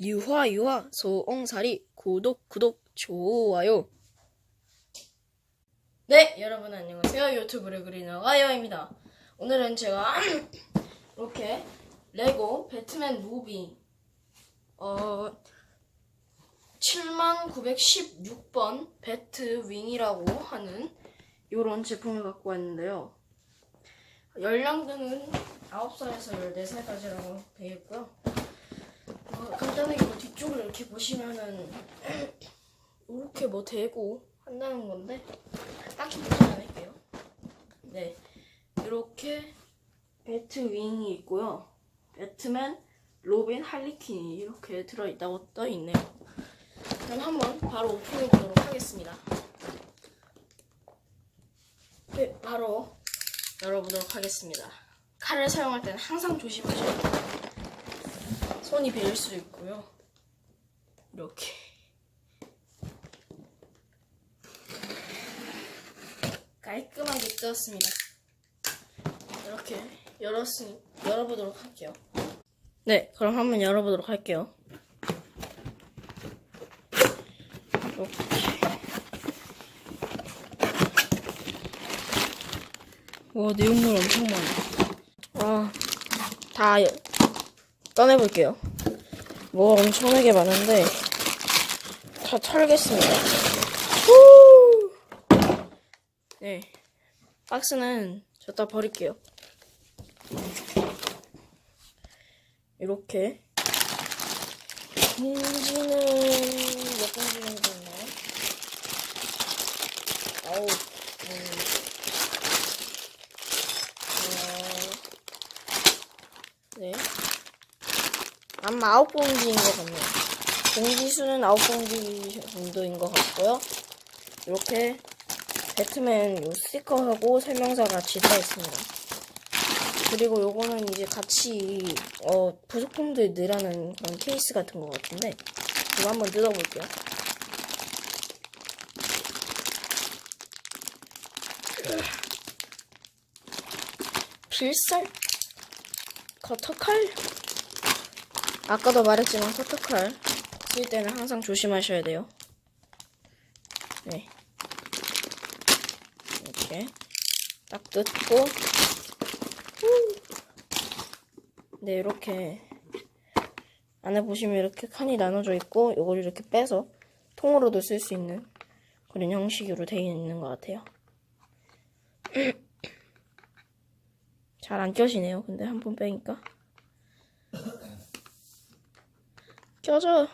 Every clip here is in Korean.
유화 유화 소옹사리 구독 구독 좋아요. 네 여러분 안녕하세요. 유튜브를 그리는 가요입니다. 오늘은 제가 이렇게 레고 배트맨 무비 어 7916번 배트 윙이라고 하는 요런 제품을 갖고 왔는데요. 연령대는 9살에서 14살까지라고 되어 있고요 어, 간단하게 뭐 뒤쪽을 이렇게 보시면은 이렇게 뭐 대고 한다는 건데 딱히 보지 않을게요. 네, 이렇게 배트 윙이 있고요. 배트맨, 로빈, 할리퀸이 이렇게 들어있다고 떠 있네요. 그럼 한번 바로 오픈해 보도록 하겠습니다. 네, 바로 열어보도록 하겠습니다. 칼을 사용할 때는 항상 조심하셔야 돼요. 손이 베일 수도 있고요. 이렇게. 깔끔하게 떴습니다. 이렇게 열었으니 열어보도록 할게요. 네, 그럼 한번 열어보도록 할게요. 이렇게. 와, 내용물 엄청 많아. 와, 다 여- 꺼내볼게요. 뭐가 엄청나게 많은데 다 털겠습니다. 후! 네, 박스는 저다 버릴게요. 이렇게 봉지는 몇 봉지 정도 있나요? 아우, 음, 어, 네. 아마 아홉 봉지인 것 같네요. 봉지 수는 아홉 봉지 정도인 것 같고요. 이렇게 배트맨 요 스티커하고 설명서 같이 들어있습니다. 그리고 요거는 이제 같이 어 부속품들 넣으라는 그런 케이스 같은 것 같은데 이거 한번 뜯어볼게요. 필살 커터칼 아까도 말했지만 커터칼 쓸 때는 항상 조심하셔야 돼요. 네. 이렇게 딱 뜯고 후. 네 이렇게 안에 보시면 이렇게 칸이 나눠져 있고 이걸 이렇게 빼서 통으로도 쓸 수 있는 그런 형식으로 되어 있는 것 같아요. 잘 안 껴지네요. 근데 한 번 빼니까 껴져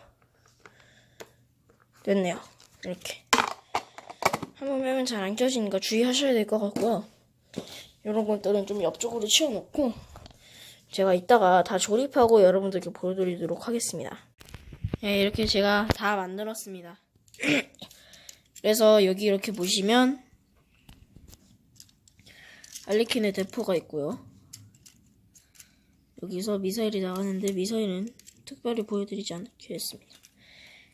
됐네요. 이렇게 한번 빼면 잘 안 껴지니까 주의하셔야 될 것 같고요. 이런 것들은 좀 옆쪽으로 치워놓고 제가 이따가 다 조립하고 여러분들께 보여드리도록 하겠습니다. 네, 이렇게 제가 다 만들었습니다. 그래서 여기 이렇게 보시면 알리킨의 대포가 있고요. 여기서 미사일이 나가는데 미사일은 특별히 보여드리지 않게 했습니다.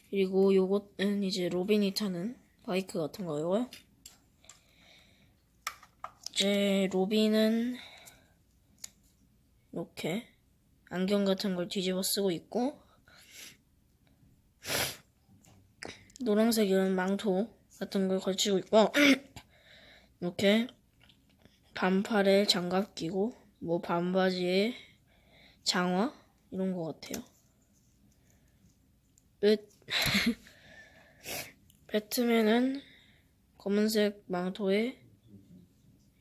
그리고 요것은 이제 로빈이 타는 바이크 같은 거고요. 이제 로빈은 이렇게 안경 같은 걸 뒤집어 쓰고 있고 노란색은 망토 같은 걸 걸치고 있고 이렇게 반팔에 장갑 끼고 뭐 반바지에 장화 이런 것 같아요. 끝. 배트맨은 검은색 망토에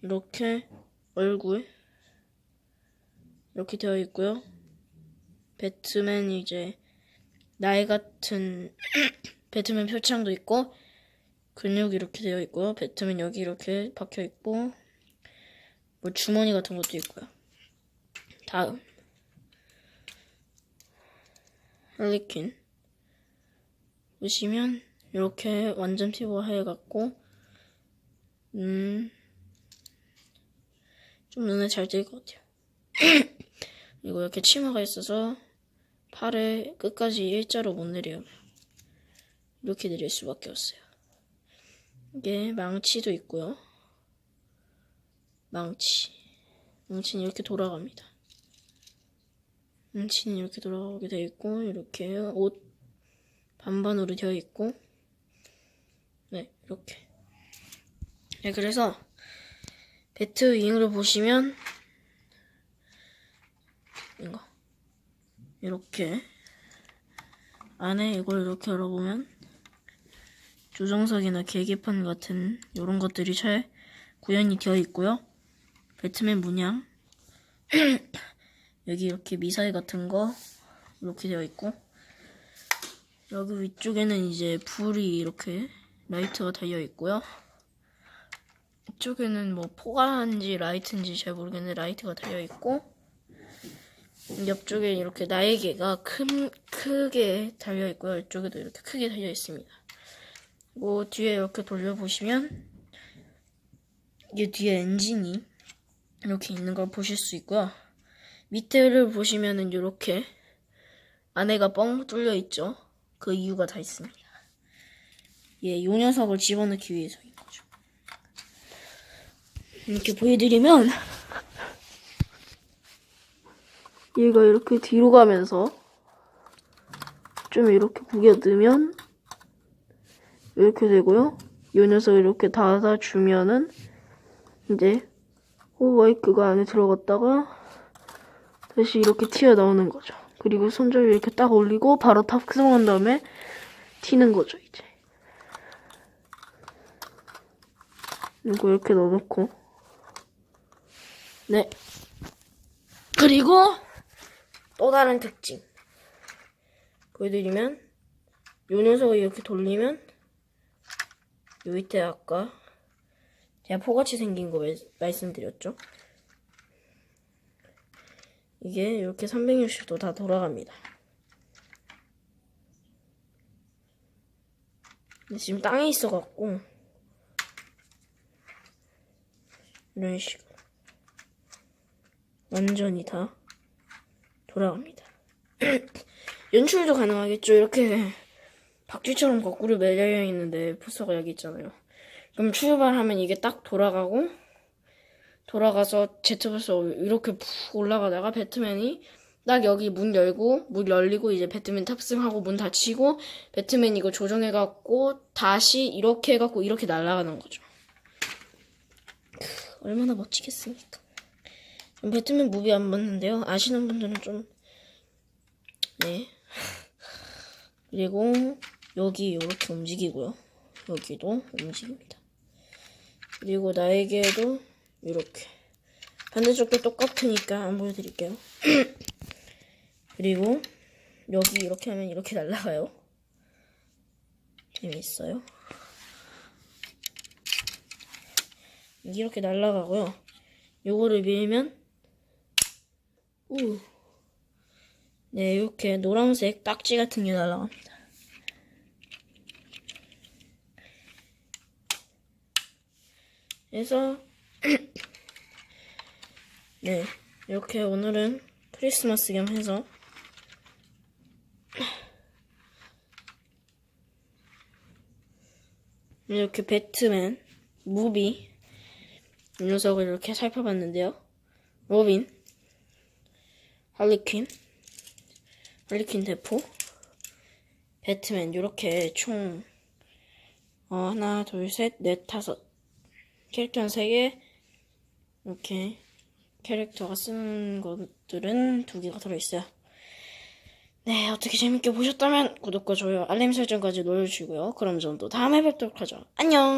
이렇게 얼굴 이렇게 되어 있고요. 배트맨 이제 나이 같은 배트맨 표창도 있고 근육 이렇게 되어 있고요. 배트맨 여기 이렇게 박혀 있고 뭐 주머니 같은 것도 있고요. 다음 할리퀸 보시면 이렇게 완전 피부가 하얘갖고 음. 좀 눈에 잘 띌 것 같아요. 그리고 이렇게 치마가 있어서 팔을 끝까지 일자로 못 내려요. 이렇게 내릴 수밖에 없어요. 이게 망치도 있고요. 망치. 망치는 이렇게 돌아갑니다. 문치는 이렇게 돌아가게 되어 있고 이렇게 옷 반반으로 되어 있고. 네 이렇게. 네 그래서 배트 윙을 보시면 이거. 이렇게. 안에 이걸 이렇게 열어보면 조정석이나 계기판 같은 이런 것들이 잘 구현이 되어 있고요. 배트맨 문양. 여기 이렇게 미사일 같은 거 이렇게 되어 있고 여기 위쪽에는 이제 불이 이렇게 라이트가 달려 있고요. 이쪽에는 뭐 포가인지 라이트인지 잘 모르겠는데 라이트가 달려 있고 옆쪽에 이렇게 날개가 큰 크게 달려 있고요. 이쪽에도 이렇게 크게 달려 있습니다. 그리고 뒤에 이렇게 돌려보시면 이 뒤에 엔진이 이렇게 있는 걸 보실 수 있고요. 밑에를 보시면은 이렇게 안에가 뻥 뚫려 있죠. 그 이유가 다 있습니다. 예, 요 녀석을 집어넣기 위해서인 거죠. 이렇게 보여드리면 얘가 이렇게 뒤로 가면서 좀 이렇게 구겨두면 이렇게 되고요. 이 녀석을 이렇게 닫아주면은 이제 호바이크가 안에 들어갔다가 다시 이렇게 튀어나오는 거죠. 그리고 손잡이 이렇게 딱 올리고 바로 탑승한 다음에 튀는 거죠, 이제. 이거 이렇게 넣어놓고. 네. 그리고 또 다른 특징. 보여드리면 요 녀석을 이렇게 돌리면 요 밑에 아까 제가 포같이 생긴 거 말- 말씀드렸죠? 이게 이렇게 360도 다 돌아갑니다. 근데 지금 땅에 있어갖고 이런 식으로 완전히 다 돌아갑니다. 연출도 가능하겠죠. 이렇게 박쥐처럼 거꾸로 매달려 있는데 부서가 여기 있잖아요. 그럼 출발하면 이게 딱 돌아가고 돌아가서 제트버스 이렇게 푹 올라가다가 배트맨이 딱 여기 문 열고 문 열리고 이제 배트맨 탑승하고 문 닫히고 배트맨 이거 조정해 갖고 다시 이렇게 해 갖고 이렇게 날아가는 거죠. 크, 얼마나 멋지겠습니까? 전 배트맨 무비 안 봤는데요. 아시는 분들은 좀 네. 그리고 여기 이렇게 움직이고요. 여기도 움직입니다. 그리고 날개도 이렇게 반대쪽도 똑같으니까 안 보여드릴게요. 그리고 여기 이렇게 하면 이렇게 날아가요. 재밌어요. 이렇게 날아가고요. 요거를 밀면 우. 네, 이렇게 노란색 딱지 같은 게 날아갑니다. 그래서 네, 이렇게 오늘은 크리스마스 겸 해서 이렇게 배트맨 무비 이 녀석을 이렇게 살펴봤는데요. 로빈, 할리퀸, 할리퀸 대포, 배트맨 이렇게 총 어, 하나, 둘, 셋, 넷, 다섯 캐릭터는 세 개, 이렇게 캐릭터가 쓰는 것들은 두 개가 들어있어요. 네, 어떻게 재밌게 보셨다면 구독과 좋아요, 알림 설정까지 눌러주시고요. 그럼 전 또 다음에 뵙도록 하죠. 안녕!